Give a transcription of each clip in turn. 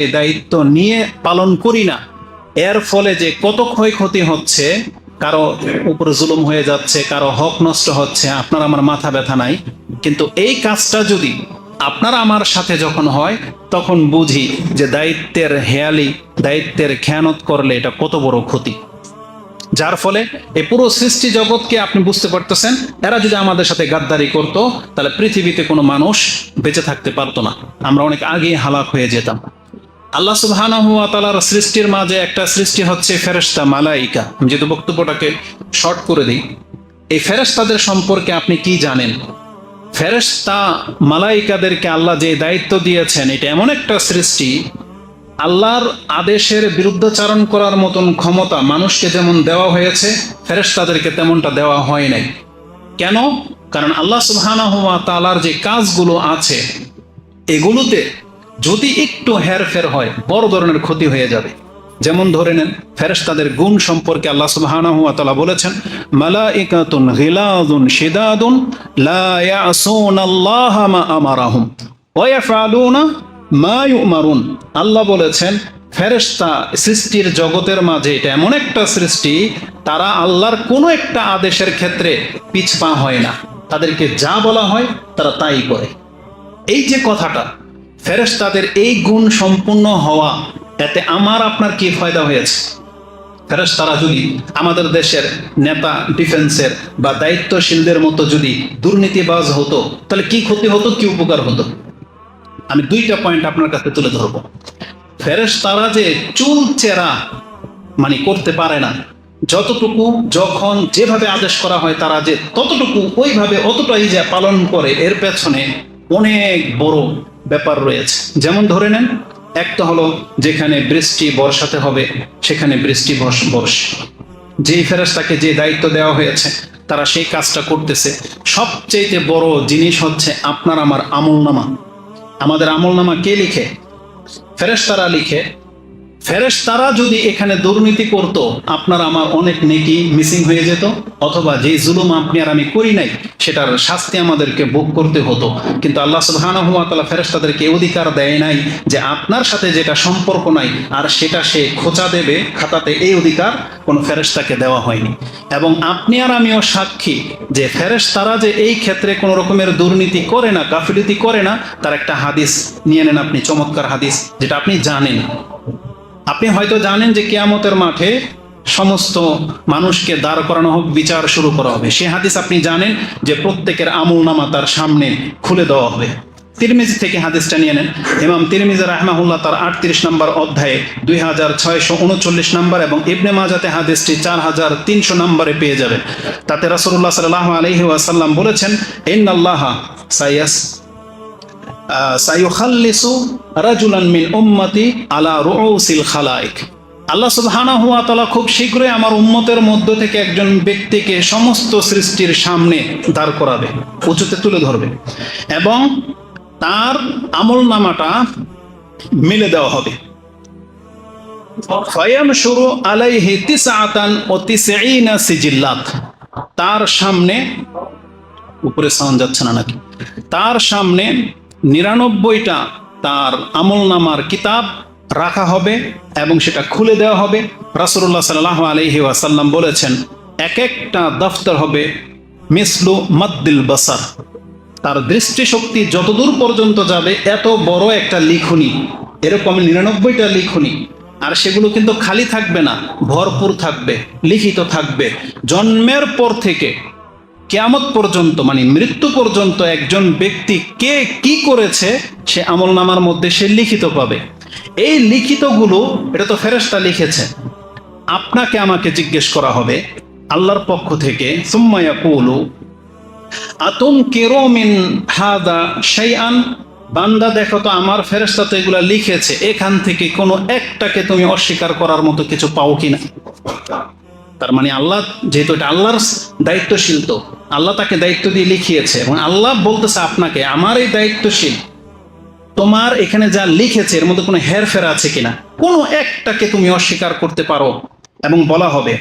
এই দায়িত্ব নিয়ে পালন করি না। এর ফলে যে কত ক্ষয়ক্ষতি হচ্ছে, কারও উপরে জুলুম হয়ে যাচ্ছে, কারও হক নষ্ট হচ্ছে, আপনার আমার মাথা ব্যথা নাই। কিন্তু এই কাজটা যদি আপনার আমার সাথে যখন হয়, তখন বুঝি যে দায়িত্বের হেয়ালি, দায়িত্বের খেয়ানত করলে এটা কত বড় ক্ষতি। যার ফলে এই পুরো সৃষ্টি জগৎকে আপনি বুঝতে পারতেছেন, এরা যদি আমাদের সাথে গাদ্দারি করত, তাহলে পৃথিবীতে কোনো মানুষ বেঁচে থাকতে পারতো না। আমরা অনেক আগে হালাক হয়ে যেতাম। আল্লাহ সুবহানাহু সৃষ্টির মাঝে একটা সৃষ্টি হচ্ছে ফেরেশতা, মালাইকা। যেহেতু বক্তব্যটাকে শর্ট করে দিই, এই ফেরেশতাদের সম্পর্কে আপনি কি জানেন? ফেরেশতা, মালাইকাদেরকে আল্লাহ যে দায়িত্ব দিয়েছেন, এটা এমন একটা সৃষ্টি, আল্লাহর আদেশের বিরুদ্ধাচারণ করার মতন ক্ষমতা মানুষকে যেমন দেওয়া হয়েছে, ফেরেশতাদেরকে তেমনটা দেওয়া হয় নাই। কেন? কারণ আল্লাহ ওয়া তাআলার যে কাজগুলো আছে, এগুলোতে যদি একটু হেরফের হয়, বড় ধরনের ক্ষতি হয়ে যাবে। যেমন ধরে নেন ফেরেস তাদের গুণ সম্পর্কে আল্লাহ তাআলা বলেছেন, মালাইকাতুন গিলাযুন শিদাদুন লা ইয়াসুনাল্লাহা মা আল্লাহ বলেছেন, ফেরেশতা সৃষ্টির জগতের মাঝে এটা এমন একটা সৃষ্টি, তারা আল্লাহর কোনো একটা আদেশের ক্ষেত্রে পিছপা হয় না। তাদেরকে যা বলা হয়, তারা তাই করে। এই যে কথাটা ফেরেশতাদের এই গুণ সম্পূর্ণ হওয়া, এতে আমার আপনার কি ফায়দা হয়েছে? ফেরেশতারা যদি আমাদের দেশের নেতা, ডিফেন্সের বা দায়িত্বশীলদের মতো যদি দুর্নীতিবাজ হতো, তাহলে কি ক্ষতি হতো, কি উপকার হতো? আমি দুইটা পয়েন্ট আপনার কাছে তুলে ধরবো। ফেরেশতারা যে চুল চেরা মানে করতে পারে না, যতটুকু, যখন যেভাবে আদেশ করা হয় তারা যে ততটুকু, ওইভাবে অতটাই যে পালন করে, এর পেছনে অনেক বড় ব্যাপার রয়েছে। যেমন ধরে নেন, একটা হলো যেখানে বৃষ্টি বর্ষাতে হবে, সেখানে বৃষ্টি বর্ষ যেই ফেরাস্তাকে যে দায়িত্ব দেওয়া হয়েছে, তারা সেই কাজটা করতেছে। সবচেয়ে বড় জিনিস হচ্ছে আপনার আমার আমল নামা আমাদের আমল নামা কে লিখে? ফেরেস্তারা লিখে ফেরেশতারা যদি এখানে দুর্নীতি করত, আপনার আমার অনেক নেকি মিসিং হয়ে যেত, অথবা যে জুলুম আপনি আর আমি করি নাই, সেটার শাস্তি আমাদেরকে ভোগ করতে হতো। কিন্তু আল্লাহ ফেরেশতাদেরকে এই অধিকার দেয় নাই যে আপনার সাথে যেটা সম্পর্ক নাই, আর সেটা সে খোঁচা দেবে, খাতাতে এই অধিকার কোনো ফেরেশতাকে দেওয়া হয়নি। এবং আপনি আর আমিও সাক্ষী যে ফেরেশতারা যে এই ক্ষেত্রে কোনো রকমের দুর্নীতি করে না, গাফিলতি করে না, তার একটা হাদিস নিয়ে নেন আপনি, চমৎকার হাদিস, যেটা আপনি জানেন। আপনি হয়তো জানেন যে কেয়ামতের মাঠে সমস্ত মানুষকে দাঁড় করানো হোক, বিচার শুরু করা হবে। সে হাদিস আপনি জানেন যে প্রত্যেকের আমল নামা তার সামনে খুলে দেওয়া হবে। তিরমিজি থেকে হাদিসটা নিয়ে নেন। ইমাম তিরমিজি রাহমাহুল্লাহ তার আটত্রিশ নম্বর অধ্যায়ে দুই হাজার ছয়শো উনচল্লিশ নম্বর এবং ইবনে মাজাতে হাদিসটি চার হাজার তিনশো নম্বরে পেয়ে যাবেন। তাতে রাসূলুল্লাহ সাল্লাল্লাহু আলাইহি ওয়াসাল্লাম বলেছেন, ইন্নাল্লাহা সাইয়াস খুব শীঘ্রই আমার উম্মতের মধ্য থেকে একজন ব্যক্তিকে সমস্ত সৃষ্টির সামনে দাঁড় করাবে, উঁচুতে তুলে ধরবে এবং তার আমল নামাটা মিলে দেওয়া হবে। শুরু সিজিল্লাত। তার সামনে, উপরে সাউন্ড যাচ্ছে না নাকি? তার সামনে নিরানব্বইটা তার আমল নামার কিতাব রাখা হবে এবং সেটা খুলে দেওয়া হবে। রাসুল্লাহ সাল্লাহ আলহি ওয়াসাল্লাম বলেছেন, এক একটা দফতর হবে মিসলু মাদ্দিল বাসার। তার দৃষ্টিশক্তি যতদূর পর্যন্ত যাবে, এত বড় একটা লিখনি। এরকম নিরানব্বইটা লিখনি। আর সেগুলো কিন্তু খালি থাকবে না, ভরপুর থাকবে, লিখিত থাকবে। জন্মের পর থেকে কেয়ামত পর্যন্ত মানে মৃত্যু পর্যন্ত একজন ব্যক্তি কে কি করেছে, সে আমল নামার মধ্যে সে লিখিত পাবে। এই লিখিতগুলো, এটা তো ফেরেস্তা লিখেছে। আপনাকে আমাকে জিজ্ঞেস করা হবে, আল্লাহর পক্ষ থেকে সুম্মায়া কৌলু আতুম কেরোমিন হাদা শাইআন? বান্দা, দেখো তো আমার ফেরেস্তা তো এগুলা লিখেছে, এখান থেকে কোনো একটাকে তুমি অস্বীকার করার মতো কিছু পাও কিনা? তার মানে আল্লাহ যেহেতু এটা আল্লাহর দায়িত্বশীল তো, আল্লাহ তাকে দায়িত্ব দিয়ে লিখিয়েছে এবং আল্লাহ বলতেছে আপনাকে, আমার এই দায়িত্বশীল, তোমার এখানে যা লিখেছে এর মধ্যে কোনো হেরফের আছে কিনা? কোনো একটাকে তুমি অস্বীকার করতে পারো এবং বলা হবে।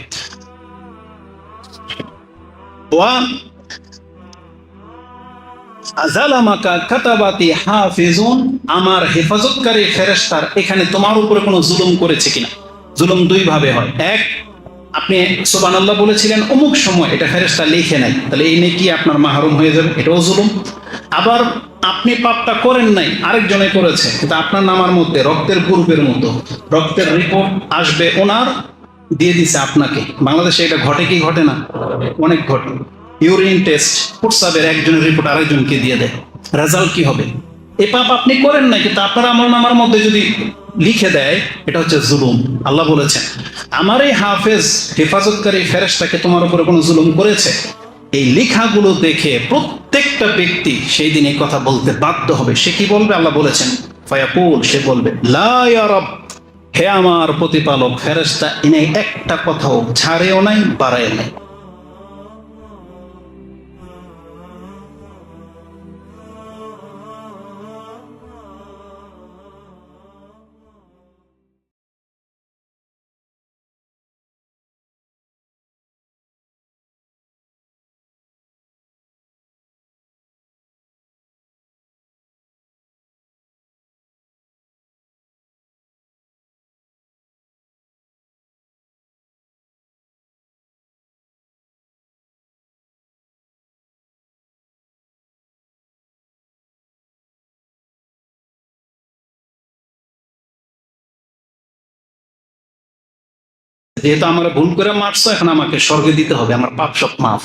আমার হেফাজতকারী ফেরেশতার এখানে তোমার উপরে কোনো জুলুম করেছে কিনা? জুলুম দুই ভাবে হয়। এক আপনি সোবান আল্লাহ বলেছিলেন, অমুক সময়, এটা ফেরেস্তা লিখে নাই, তাহলে এই নেকি আপনার মাহরুম হয়ে যাবে, এটাও জুলুম। আবার আপনি পাপটা করেন নাই, আরেকজনে করেছে, কিন্তু আপনার নামার মধ্যে, রক্তের গ্রুপের মতো, রক্তের রিপোর্ট আসবে ওনার, দিয়ে দিছে আপনাকে। বাংলাদেশে এটা ঘটে কি ঘটে না? অনেক ঘটে। ইউরিন টেস্ট প্রস্রাবের একজনের রিপোর্ট আরেকজনকে দিয়ে দেয়। রেজাল্ট কি হবে? এ পাপ আপনি করেন না কিন্তু আপনার আমল নামার মধ্যে যদি লিখে দেয়, এটা হচ্ছে জুলুম। আল্লাহ বলেছেন, আমার এই হাফেজ হেফাজতকারী ফেরেশতাকে তোমার উপরে কোনো জুলুম করেছে? এই লেখাগুলো দেখে প্রত্যেকটা ব্যক্তি সেই দিন এই কথা বলতে বাধ্য হবে। সে কি বলবে? আল্লাহ বলেছেন, ফায়াকুল সে বলবে, লা রব হে আমার প্রতিপালক, ফেরেশতা এনে একটা কথাও ছাড়েও নাই বাড়ায় নাই। যেহেতু আমরা ভুল করে মারছো, এখন আমাকে স্বর্গে দিতে হবে, আমার পাপ সব মাফ।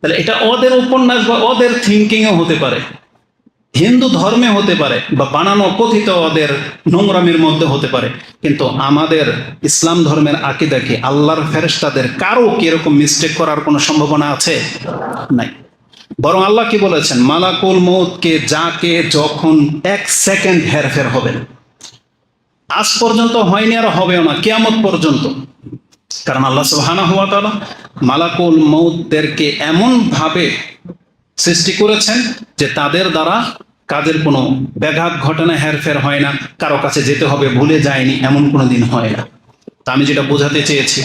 তাহলে এটা ওদের উপন্যাস বা ওদের থিঙ্কিং এ হতে পারে। হিন্দু ধর্মে হতে পারে বা বানানো কথিত ওদের নোংরামের মধ্যে হতে পারে। কিন্তু আমাদের ইসলাম ধর্মের আকিদা কি? আল্লাহর ফেরেশতাদের কারও কি এরকম মিস্টেক করার কোনো সম্ভাবনা আছে? নাই। বরং আল্লাহ কি বলেছেন? মালাকুল মৌতকে যাকে যখন এক সেকেন্ড হেরফের হবে না আজ পর্যন্ত হয়নি আর হবেও না, কিয়ামত পর্যন্ত। কারণ আল্লাহ সুবহানাহু ওয়া তাআলা মালাকুল মৌতদেরকে এমন ভাবে সৃষ্টি করেছেন যে তাদের দ্বারা কাজের কোনো ব্যাঘাত ঘটনা, হেরফের হয় না, কারও কাছে যেতে হবে, ভুলে যায়নি, এমন কোনো দিন হয় না। তা আমি যেটা বোঝাতে চেয়েছি,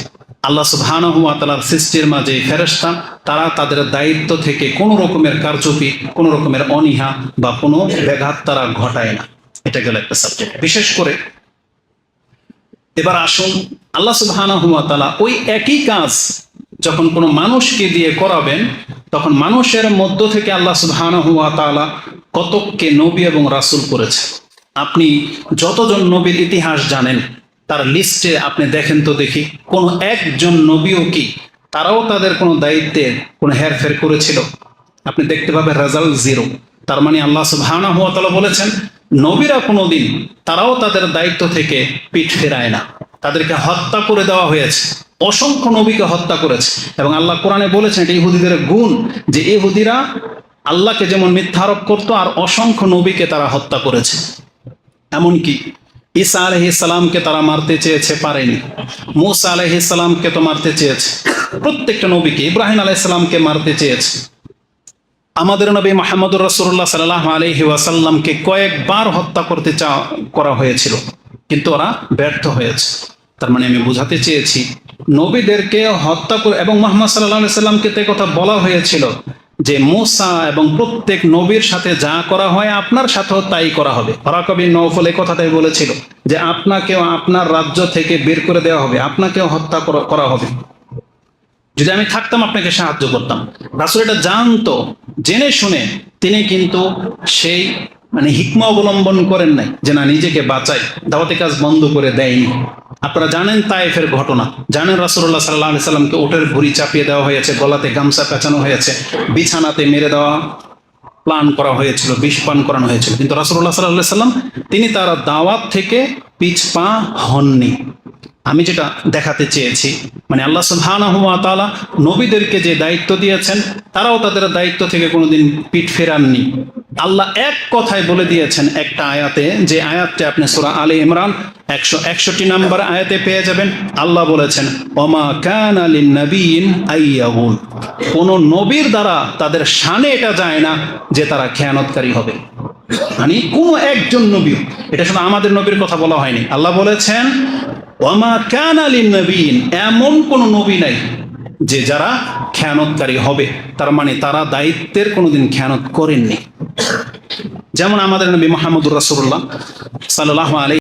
আল্লাহ সুবহানাহু ওয়া তাআলার সৃষ্টির মাঝে ফেরেশতা, তারা তাদের দায়িত্ব থেকে কোনো রকমের কারচুপি, কোনো রকমের অনীহা বা কোনো ব্যাঘাত তারা ঘটায় না। এটা গেল একটা সাবজেক্ট বিশেষ করে এবার আসুন, আল্লাহ সুবহানাহু ওয়া তাআলা ওই একই কাজ যখন কোনো মানুষকে দিয়ে করাবেন, তখন মানুষের মধ্য থেকে আল্লাহ সুবহানাহু ওয়া তাআলা কতককে নবী এবং রাসূল করেছে আপনি যতজন নবীর ইতিহাস জানেন, তার লিস্টে আপনি দেখেন তো দেখি, কোন একজন নবীও কি, তারাও তাদের কোনো দায়িত্বে কোনো হেরফের করেছিল? আপনি দেখতে পাবেন রেজাল্ট জিরো। তার মানে আল্লাহ সুবহানাহু ওয়া তাআলা বলেছেন নবীরা কোনোদিন তারাও তাদের দায়িত্ব থেকে পিঠ ফেরায় না। তাদেরকে হত্যা করে দেওয়া হয়েছে। অসংখ্য নবীকে হত্যা করেছে। এবং আল্লাহ কোরআনে বলেছেন, এটা ইহুদিদের গুণ যে ইহুদিরা আল্লাহকে যেমন মিথ্যারোপ করতো, আর অসংখ্য নবীকে তারা হত্যা করেছে। এমনকি ঈসা আলহিসাল্লামকে তারা মারতে চেয়েছে, পারেনি। মুসা আলহিসাল্লামকে তো মারতে চেয়েছে। প্রত্যেকটা নবীকে, ইব্রাহিম আলাইসাল্লামকে মারতে চেয়েছে। আমাদের নবী মাহমুদুর রসুল্লাহ সাল্লাহ আলহি ওয়াসাল্লামকে কয়েকবার হত্যা করতে চা, করা হয়েছিল। কিন্তু ওরা ব্যর্থ হয়েছে। তার মানে আমি বোঝাতে চেয়েছি, নবীদেরকে হত্যা করে, এবং মোহাম্মদ সাল্লাহ সাল্লামকে তো কথা বলা হয়েছিল যে, মোসা এবং প্রত্যেক নবীর সাথে যা করা হয় আপনার সাথেও তাই করা হবে। হরাকবি নৌফল এই কথাটাই বলেছিল যে, আপনাকেও আপনার রাজ্য থেকে বের করে দেওয়া হবে, আপনাকেও হত্যা করা হবে। যদি আমি থাকতাম, আপনাকে সাহায্য করতাম। রাসুল এটা জানতো, জেনে শুনে। তিনি কিন্তু সেই মানে হিকমা অবলম্বন করেন নাই, যে না, নিজেকে বাঁচাই। দাওয়াতি কাজ বন্ধ করে দেয়নি। আপনারা জানেন তাইফের ঘটনা। জানেন রাসুল্লাহ সাল্লাহ আলি সাল্লামকে ওটের ভুড়ি চাপিয়ে দেওয়া হয়েছে, গলাতে গামছা পেঁচানো হয়েছে, বিছানাতে মেরে দেওয়া প্লান করা হয়েছিল, বিষ পান করানো হয়েছিল। কিন্তু রাসুল্লাহ সাল্লাহ সাল্লাম, তিনি তার দাওয়াত থেকে পিছ পা হননি। আমি যেটা দেখাতে চেয়েছি মানে আল্লাহ সুবহানাহু ওয়া তাআলা নবীদেরকে যে দায়িত্ব দিয়েছেন, তারাও তাদের দায়িত্ব থেকে কোনোদিন পিঠ ফেরাননি। আল্লাহ এক কথায় বলে দিয়েছেন একটা আয়াতে, যে আয়াতটা আপনি সূরা আলী ইমরান একশো একষট্টি নাম্বার আয়াতে পেয়ে যাবেন। আল্লাহ বলেছেন, ওমা কান আলী নবীন আইয়াবুল কোন নবীর দ্বারা তাদের শানে এটা যায় না যে তারা খেয়ানতকারী হবে। মানে কোনো একজন নবী এটা শুধু আমাদের নবীর কথা বলা হয়নি। আল্লাহ বলেছেন আলী নবীন এমন কোন নবী নাই যে যারা খেয়ানতকারী হবে। তার মানে তারা দায়িত্বের কোনোদিন খেয়ানত করেননি। যেমন আমাদের নবী মোহাম্মদুর রাসুল্লাহ সাল আলাইহি